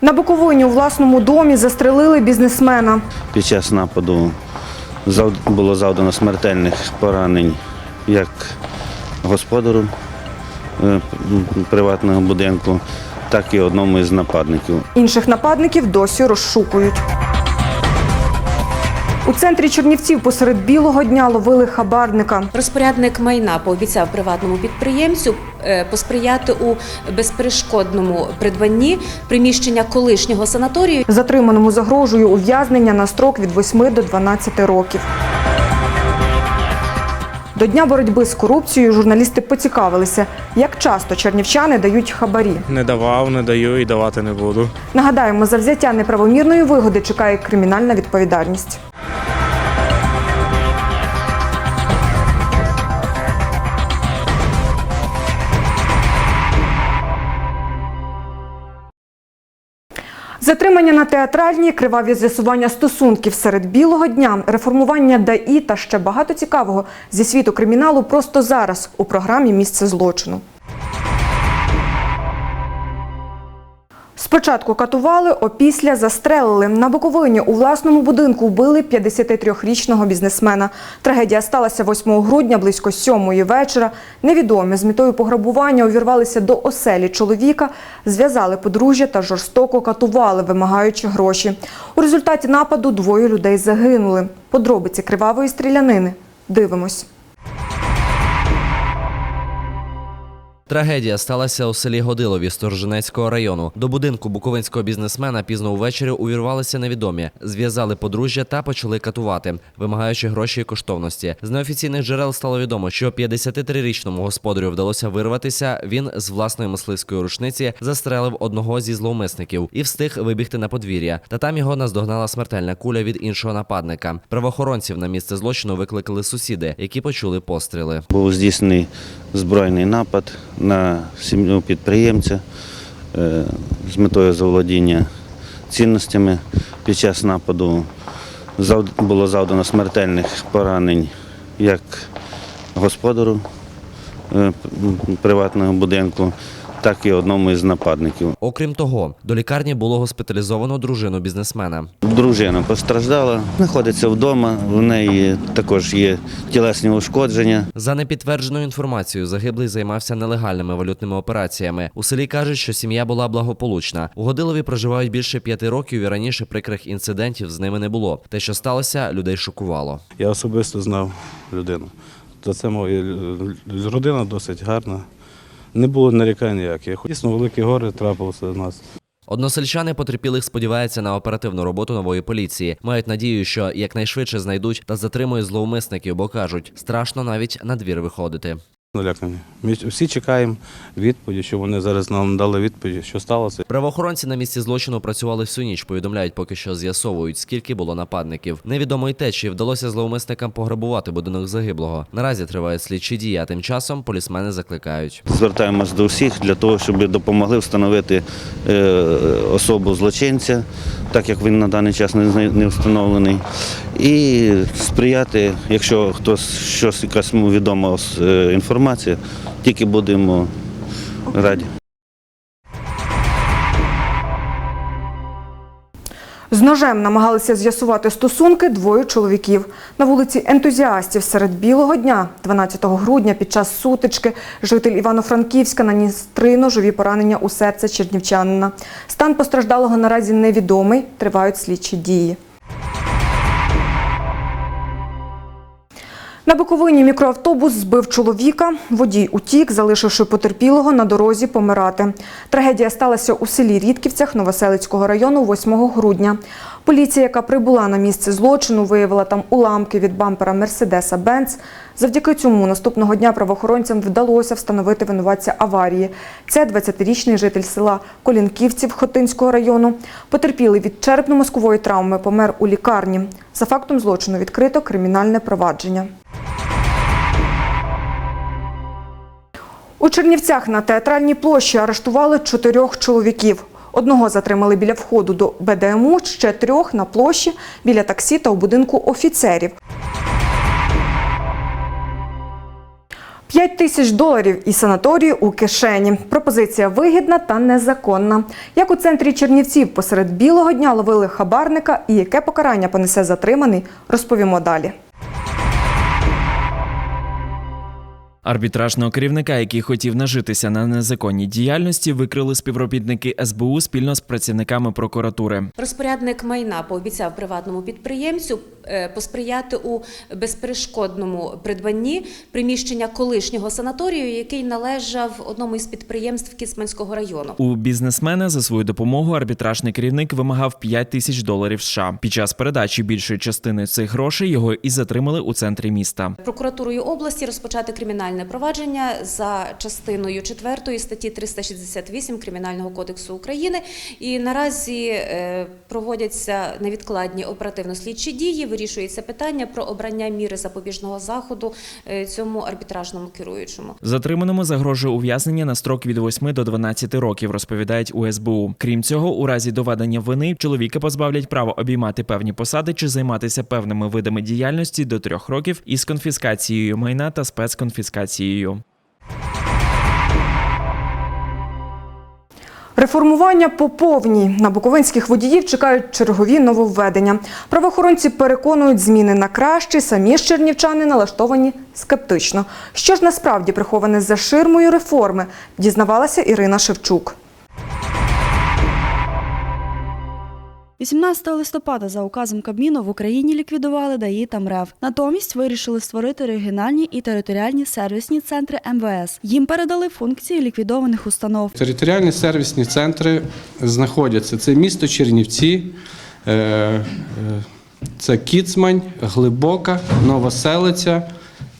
На Буковині у власному домі застрелили бізнесмена. Під час нападу було завдано смертельних поранень як господару е, приватного будинку, так і одному із нападників. Інших нападників досі розшукують. Центрі Чернівців посеред білого дня ловили хабарника. Розпорядник майна пообіцяв приватному підприємцю е, посприяти у безперешкодному придбанні приміщення колишнього санаторію. Затриманому загрожує ув'язнення на строк від 8 до 12 років. До дня боротьби з корупцією журналісти поцікавилися, як часто чернівчани дають хабарі. Не давав, не даю і давати не буду. Нагадаємо, за взяття неправомірної вигоди чекає кримінальна відповідальність. Затримання на театральній, криваві з'ясування стосунків серед білого дня, реформування ДАІ та ще багато цікавого зі світу криміналу просто зараз у програмі Місце злочину. Спочатку катували, опісля застрелили. На Буковині у власному будинку вбили 53-річного бізнесмена. Трагедія сталася 8 грудня близько 7 вечора. Невідомі з метою пограбування увірвалися до оселі чоловіка, зв'язали подружжя та жорстоко катували, вимагаючи гроші. У результаті нападу двоє людей загинули. Подробиці кривавої стрілянини. Дивимось. Трагедія сталася у селі Годилові Сторженецького району. До будинку буковинського бізнесмена пізно увечері увірвалися невідомі, зв'язали подружжя та почали катувати, вимагаючи гроші і коштовності. З неофіційних джерел стало відомо, що 53-річному господарю вдалося вирватися. Він з власної мисливської рушниці застрелив одного зі зловмисників і встиг вибігти на подвір'я. Та там його наздогнала смертельна куля від іншого нападника. Правоохоронців на місце злочину викликали сусіди, які почули постріли. Був здійснений збройний напад на сім'ю підприємця е, з метою заволодіння цінностями. Під час нападу було завдано смертельних поранень як господару е, приватного будинку, так і одному із нападників. Окрім того, до лікарні було госпіталізовано дружину бізнесмена. Дружина постраждала, знаходиться вдома, в неї також є тілесні ушкодження. За непідтвердженою інформацією, загиблий займався нелегальними валютними операціями. У селі кажуть, що сім'я була благополучна. У Годилові проживають більше п'яти років і раніше прикрих інцидентів з ними не було. Те, що сталося, людей шокувало. Я особисто знав людину. То це моя родина досить гарна. Не було нарікань ніяких. Дійсно, великі гори трапилися до нас. Односельчани потерпілих сподіваються на оперативну роботу нової поліції. Мають надію, що якнайшвидше знайдуть та затримують зловмисників, бо кажуть, страшно навіть на двір виходити. Налякані. Ми всі чекаємо відповіді, що вони зараз нам дали відповідь, що сталося. Правоохоронці на місці злочину працювали всю ніч. Повідомляють, поки що з'ясовують, скільки було нападників. Невідомо й те, чи вдалося зловмисникам пограбувати будинок загиблого. Наразі тривають слідчі дії, а тим часом полісмени закликають. Звертаємось до всіх для того, щоб допомогли встановити е, особу злочинця, так як він на даний час не, встановлений, і сприяти, якщо хтось щось якась відома е, інформація, тільки будемо раді. З ножем намагалися з'ясувати стосунки двоє чоловіків. На вулиці ентузіастів серед білого дня, 12 грудня, під час сутички, житель Івано-Франківська наніс три ножові поранення у серце чернівчанина. Стан постраждалого наразі невідомий, тривають слідчі дії. На Буковині мікроавтобус збив чоловіка. Водій утік, залишивши потерпілого на дорозі помирати. Трагедія сталася у селі Рідківцях Новоселицького району 8 грудня. Поліція, яка прибула на місце злочину, виявила там уламки від бампера Мерседеса Бенц. Завдяки цьому наступного дня правоохоронцям вдалося встановити винуватця аварії. Це 20-річний житель села Колінківців Хотинського району. Потерпілий від черепно-мозкової травми помер у лікарні. За фактом злочину відкрито кримінальне провадження. У Чернівцях на театральній площі арештували чотирьох чоловіків. Одного затримали біля входу до БДМУ, ще трьох на площі біля таксі та у будинку офіцерів. П'ять 5 тисяч доларів і санаторію у кишені. Пропозиція вигідна та незаконна. Як у центрі Чернівців посеред білого дня ловили хабарника і яке покарання понесе затриманий, розповімо далі. Арбітражного керівника, який хотів нажитися на незаконній діяльності, викрили співробітники СБУ спільно з працівниками прокуратури. Розпорядник майна пообіцяв приватному підприємцю е, посприяти у безперешкодному придбанні приміщення колишнього санаторію, який належав одному із підприємств Кіцманського району. У бізнесмена за свою допомогу арбітражний керівник вимагав 5 тисяч доларів США. Під час передачі більшої частини цих грошей його і затримали у центрі міста. Прокуратурою області розпочати кримінальне провадження за частиною 4 статті 368 Кримінального кодексу України. І наразі е, проводяться невідкладні оперативно-слідчі дії. Вирішується питання про обрання міри запобіжного заходу е, цьому арбітражному керуючому. Затриманому загрожує ув'язнення на строк від 8 до 12 років, розповідають у СБУ. Крім цього, у разі доведення вини чоловіка позбавлять права обіймати певні посади чи займатися певними видами діяльності до трьох років із конфіскацією майна та спецконфіскацією. Реформування по повній на буковинських водіїв чекають чергові нововведення. Правоохоронці переконують зміни на краще. Самі ж чернівчани налаштовані скептично. Що ж насправді приховане за ширмою реформи, дізнавалася Ірина Шевчук. 18 листопада за указом Кабміну в Україні ліквідували ДАІ та МРЕВ. Натомість вирішили створити регіональні і територіальні сервісні центри МВС. Їм передали функції ліквідованих установ. Територіальні сервісні центри знаходяться. Це місто Чернівці, е, е, це Кіцмань, Глибока, Новоселиця,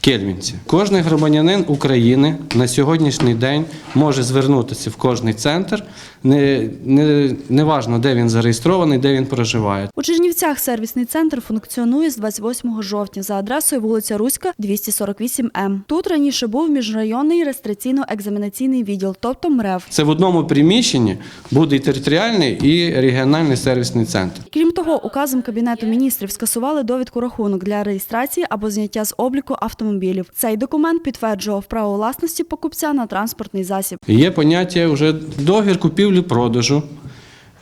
Кельмінці. Кожний громадянин України на сьогоднішній день може звернутися в кожний центр, не, не, неважно, де він зареєстрований, де він проживає. У Чернівцях сервісний центр функціонує з 28 жовтня за адресою вулиця Руська, 248М. Тут раніше був міжрайонний реєстраційно-екзаменаційний відділ, тобто МРЕВ. Це в одному приміщенні буде і територіальний, і регіональний сервісний центр. Крім того, указом Кабінету міністрів скасували довідку рахунок для реєстрації або зняття з обліку автомобілів. Цей документ підтверджував право власності покупця на транспортний засіб. Є поняття вже договір купівлі-продажу.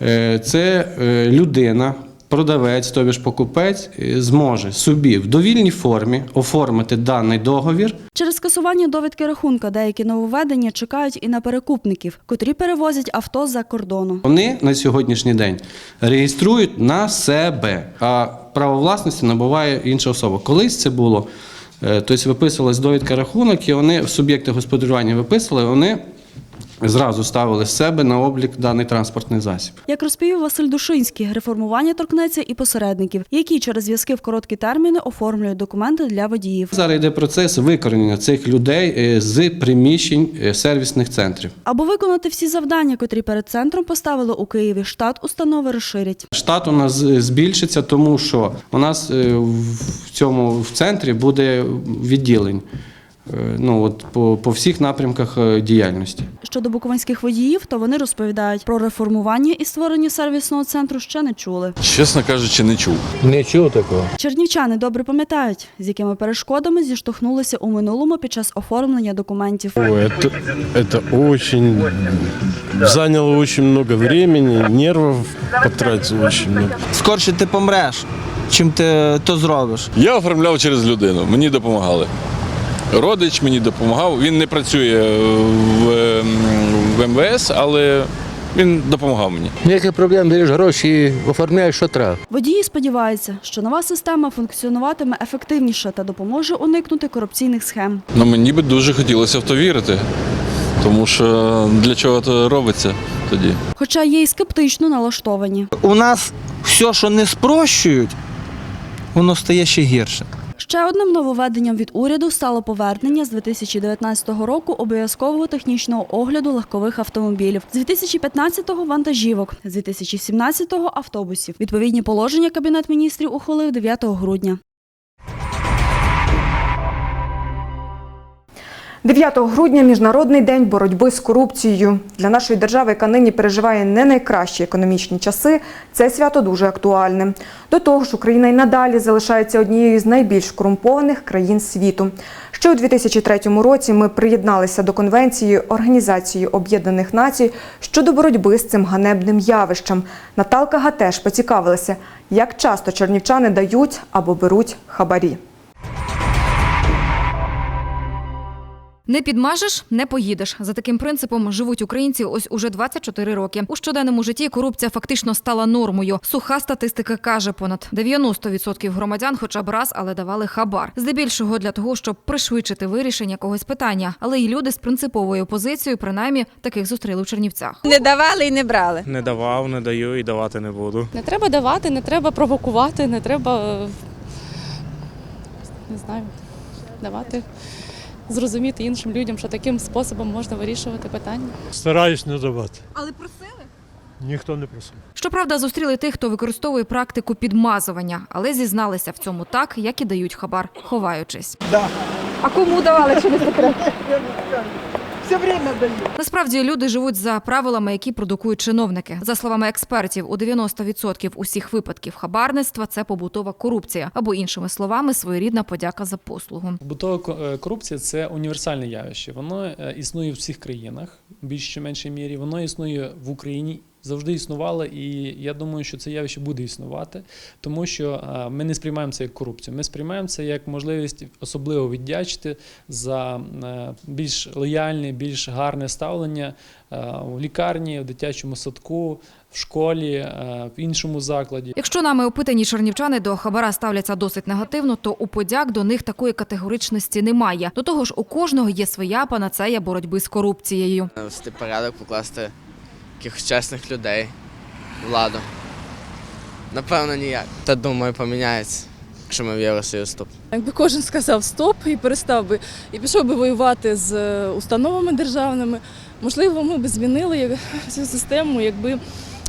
Е, Це е, людина, продавець, тобі ж покупець, е, зможе собі в довільній формі оформити даний договір. Через скасування довідки рахунка деякі нововведення чекають і на перекупників, котрі перевозять авто за кордону. Вони на сьогоднішній день реєструють на себе, а право власності набуває інша особа. Колись це було, тобто виписувалась довідка рахунок, і вони в суб'єкти господарювання виписували, вони зразу ставили з себе на облік даний транспортний засіб. Як розповів Василь Душинський, реформування торкнеться і посередників, які через зв'язки в короткі терміни оформлюють документи для водіїв. Зараз йде процес викорінення цих людей е, з приміщень е, сервісних центрів. Аби виконати всі завдання, котрі перед центром поставили у Києві, штат установи розширять. Штат у нас збільшиться, тому що у нас е, в цьому в центрі буде відділень. Е, Ну от по, по всіх напрямках е, діяльності. Щодо буковинських водіїв, то вони розповідають про реформування і створення сервісного центру ще не чули. Чесно кажучи, не чув. Не чув такого. Чернівчани добре пам'ятають, з якими перешкодами зіштовхнулися у минулому під час оформлення документів. Ой, это, это очень заняло очень много времени, нервов потратил очень много. Скорше ти помреш, чим ти то зробиш. Я оформляв через людину, мені допомагали. Родич мені допомагав. Він не працює в, ем, в МВС, але він допомагав мені. Ніяких проблем, береш гроші і оформляєш, що треба. Водії сподіваються, що нова система функціонуватиме ефективніше та допоможе уникнути корупційних схем. Ну мені би дуже хотілося в то вірити, тому що для чого це робиться тоді. Хоча є й скептично налаштовані. У нас все, що не спрощують, воно стає ще гірше. Ще одним нововведенням від уряду стало повернення з 2019 року обов'язкового технічного огляду легкових автомобілів, з 2015-го вантажівок, з 2017-го автобусів. Відповідні положення Кабінет міністрів ухвалив 9 грудня. 9 грудня міжнародний день боротьби з корупцією. Для нашої держави, яка нині переживає не найкращі економічні часи, це свято дуже актуальне. До того ж, Україна й надалі залишається однією з найбільш корумпованих країн світу. Ще у 2003 році ми приєдналися до конвенції Організації Об'єднаних Націй щодо боротьби з цим ганебним явищем. Наталка Гатеш поцікавилася, як часто чернівчани дають або беруть хабарі. Не підмажеш, не поїдеш. За таким принципом живуть українці ось уже 24 роки. У щоденному житті корупція фактично стала нормою. Суха статистика каже, понад 90% громадян хоча б раз, але давали хабар. Здебільшого для того, щоб пришвидшити вирішення якогось питання. Але й люди з принциповою позицією, принаймні, таких зустріли в Чернівцях. Не давали і не брали. Не давав, не даю і давати не буду. Не треба давати, не треба провокувати, не треба е, не знаю, давати зрозуміти іншим людям, що таким способом можна вирішувати питання. Стараюсь не давати. Але просили. Ніхто не просив. Щоправда, зустріли тих, хто використовує практику підмазування, але зізналися в цьому так, як і дають хабар, ховаючись. А кому давали, чи не секрет? Все время даю. Насправді люди живуть за правилами, які продукують чиновники. За словами експертів, у 90% усіх випадків хабарництва це побутова корупція, або іншими словами, своєрідна подяка за послугу. Побутова ко- е, корупція це універсальне явище. Воно е, існує в всіх країнах, в більшій чи меншій мірі. Воно існує в Україні. Завжди існувало, і я думаю, що це явище буде існувати, тому що ми не сприймаємо це як корупцію. Ми сприймаємо це як можливість особливо віддячити за е, більш лояльне, більш гарне ставлення е, в лікарні, в дитячому садку, в школі, е, в іншому закладі. Якщо нами опитані чернівчани до хабара ставляться досить негативно, то у подяк до них такої категоричності немає. До того ж, у кожного є своя панацея боротьби з корупцією. Навести порядок, покласти якихось чесних людей, владу. Напевно, ніяк. Та думаю, поміняється, якщо ми в Євросоюз вступимо. Якби кожен сказав стоп і перестав би і пішов би воювати з установами державними, можливо, ми б змінили цю систему, якби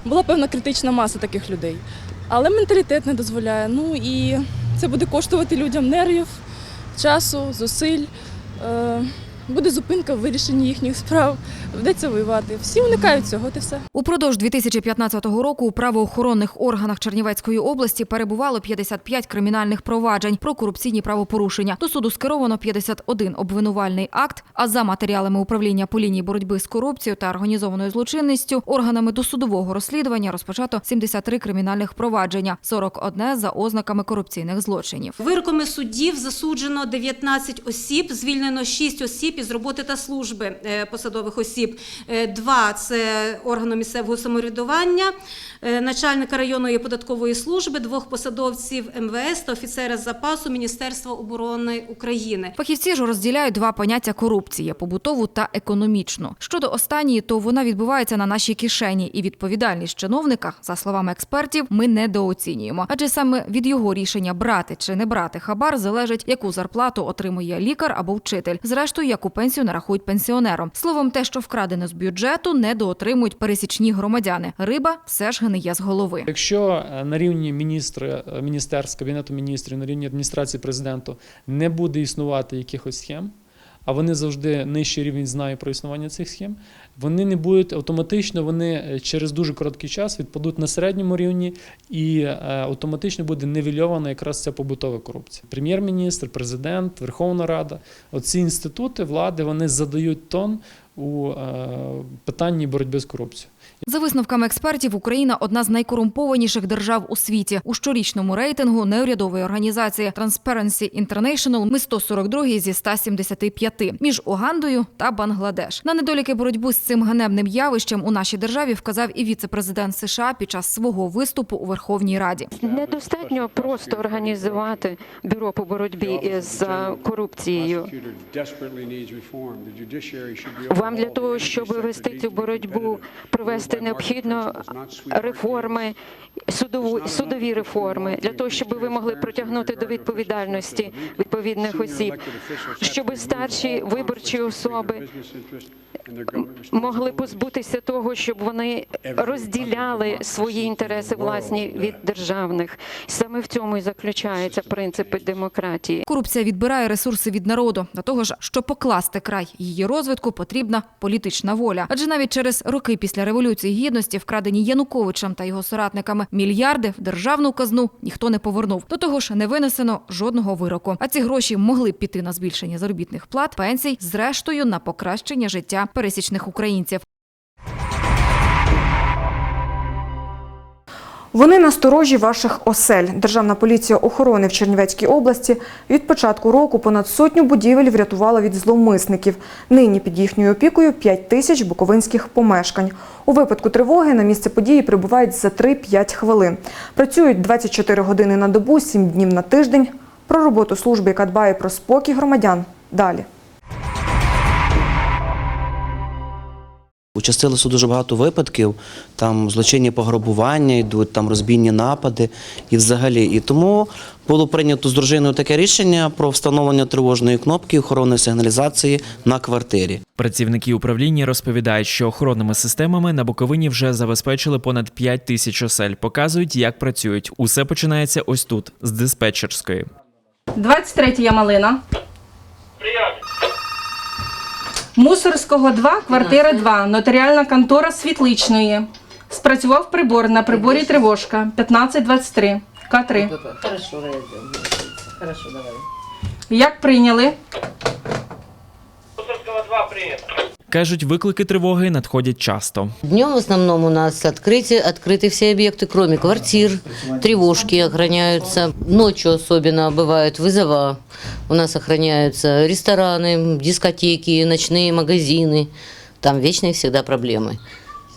була певна критична маса таких людей. Але менталітет не дозволяє. Ну і це буде коштувати людям нервів, часу, зусиль. Е, Буде зупинка в вирішенні їхніх справ, вдеться воювати. Всі уникають цього, от і все. Упродовж 2015 року у правоохоронних органах Чернівецької області перебувало 55 кримінальних проваджень про корупційні правопорушення. До суду скеровано 51 обвинувальний акт. А за матеріалами управління по лінії боротьби з корупцією та організованою злочинністю органами досудового розслідування розпочато 73 кримінальних провадження, 41 за ознаками корупційних злочинів. Вироками суддів засуджено 19 осіб, звільнено 6 осіб із роботи та служби е, посадових осіб. Е, Два – це органу місцевого самоврядування, е, начальника районної податкової служби, двох посадовців МВС та офіцера запасу Міністерства оборони України. Фахівці ж розділяють два поняття корупції побутову та економічну. Щодо останньої, то вона відбувається на нашій кишені, і відповідальність чиновника, за словами експертів, ми недооцінюємо. Адже саме від його рішення брати чи не брати хабар залежить, яку зарплату отримує лікар або вчитель. Зрештою, яку пенсію нарахують пенсіонерам. Словом, те, що вкрадено з бюджету, недоотримують пересічні громадяни. Риба все ж гниє з голови. Якщо е, на рівні міністра, е, міністерств, кабінету міністрів, на рівні адміністрації президенту не буде існувати якихось схем, а вони завжди нижчий рівень знає про існування цих схем, вони не будуть автоматично, вони е, через дуже короткий час відпадуть на середньому рівні і е, автоматично буде невільована якраз ця побутова корупція. Прем'єр-міністр, президент, Верховна Рада, оці інститути влади вони задають тон у е, питанні боротьби з корупцією. За висновками експертів, Україна одна з найкорумпованіших держав у світі. У щорічному рейтингу неурядової організації Transparency International ми 142 зі 175 між Угандою та Бангладеш. На недоліки боротьби з цим ганебним явищем у нашій державі вказав і віце-президент США під час свого виступу у Верховній Раді. Недостатньо просто організувати бюро по боротьбі із е, корупцією. Вам для того, щоб вести цю боротьбу, провести провести необхідно реформи, судову, судові реформи для того, щоб ви могли притягнути до відповідальності відповідних осіб, щоб старші виборчі особи могли позбутися того, щоб вони розділяли свої інтереси власні від державних. Саме в цьому і заключаються принципи демократії. Корупція відбирає ресурси від народу. До того ж, щоб покласти край її розвитку, потрібна політична воля. Адже навіть через роки після революції гідності, вкрадені Януковичем та його соратниками, мільярди в державну казну ніхто не повернув. До того ж, не винесено жодного вироку. А ці гроші могли б піти на збільшення заробітних плат, пенсій, зрештою на покращення життя пересічних українців. Вони насторожі ваших осель. Державна поліція охорони в Чернівецькій області від початку року понад сотню будівель врятувала від зловмисників. Нині під їхньою опікою 5 тисяч буковинських помешкань. У випадку тривоги на місце події прибувають за 3-5 хвилин. Працюють 24 години на добу, 7 днів на тиждень. Про роботу служби, яка дбає про спокій громадян. Далі. Участилося дуже багато випадків, там злочинні пограбування йдуть, там розбійні напади і взагалі. І тому було прийнято з дружиною таке рішення про встановлення тривожної кнопки охоронної сигналізації на квартирі. Працівники управління розповідають, що охоронними системами на Буковині вже забезпечили понад 5 тисяч осель. Показують, як працюють. Усе починається ось тут, з диспетчерської. 23 малина. Мусорського 2, квартира 2, нотаріальна контора Світличної. Спрацював прибор на приборі тривожка 1523 К3. Хорошо, Хорошо, давай. Як прийняли? Кажуть, виклики тривоги надходять часто. Днем в основном у нас открыты, открыты все объекты, кроме квартир, тревожки охраняются. Ночью особенно бывают вызова. У нас охраняются рестораны, дискотеки, ночные магазины. Там вечные всегда проблемы.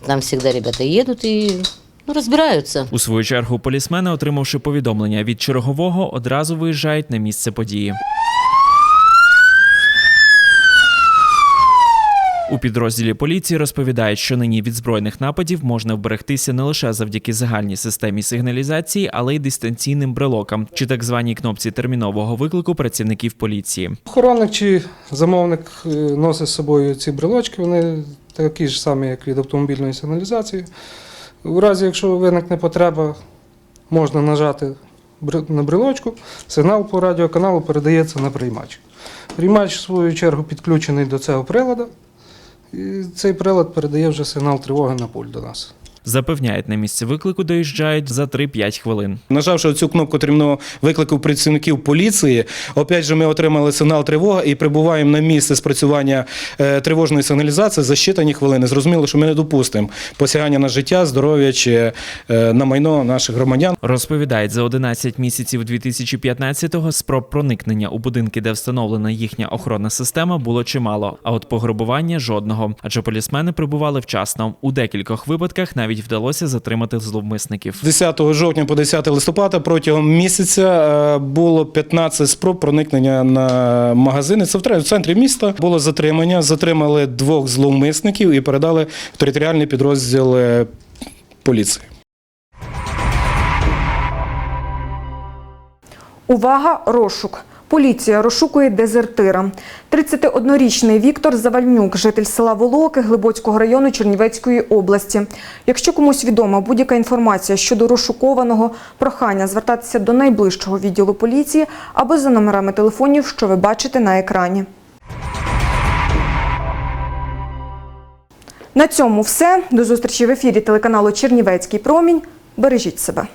Там всегда ребята едут и ну, разбираются. У свою чергу полісмени, отримавши повідомлення від чергового, одразу виїжджають на місце події. У підрозділі поліції розповідають, що нині від збройних нападів можна вберегтися не лише завдяки загальній системі сигналізації, але й дистанційним брелокам чи так званій кнопці термінового виклику працівників поліції. Охоронник чи замовник е, носить з собою ці брелочки, вони такі ж самі, як від автомобільної сигналізації. У разі, якщо виникне потреба, можна нажати на брелочку, сигнал по радіоканалу передається на приймач. Приймач, в свою чергу, підключений до цього приладу, і цей прилад передає вже сигнал тривоги на пульт до нас. Запевняють, на місце виклику доїжджають за 3-5 хвилин. Нажавши цю кнопку термінового виклику працівників поліції, опять же ми отримали сигнал тривога і прибуваємо на місце спрацювання е, тривожної сигналізації за щитані хвилини. Зрозуміло, що ми не допустимо посягання на життя, здоров'я чи е, на майно наших громадян. Розповідають, за 11 місяців 2015-го спроб проникнення у будинки, де встановлена їхня охоронна система, було чимало. А от пограбування жодного. Адже полісмени прибували вчасно. У декількох випадках навіть вдалося затримати зловмисників. З 10 жовтня по 10 листопада протягом місяця е, було 15 спроб проникнення на магазини. Це в в центрі міста було затримання. Затримали двох зловмисників і передали в територіальний підрозділ е, поліції. Увага, розшук. Поліція розшукує дезертира. 31-річний Віктор Завальнюк, житель села Волоки Глибоцького району Чернівецької області. Якщо комусь відома будь-яка інформація щодо розшукованого, прохання звертатися до найближчого відділу поліції або за номерами телефонів, що ви бачите на екрані. На цьому все. До зустрічі в ефірі телеканалу Чернівецький промінь. Бережіть себе.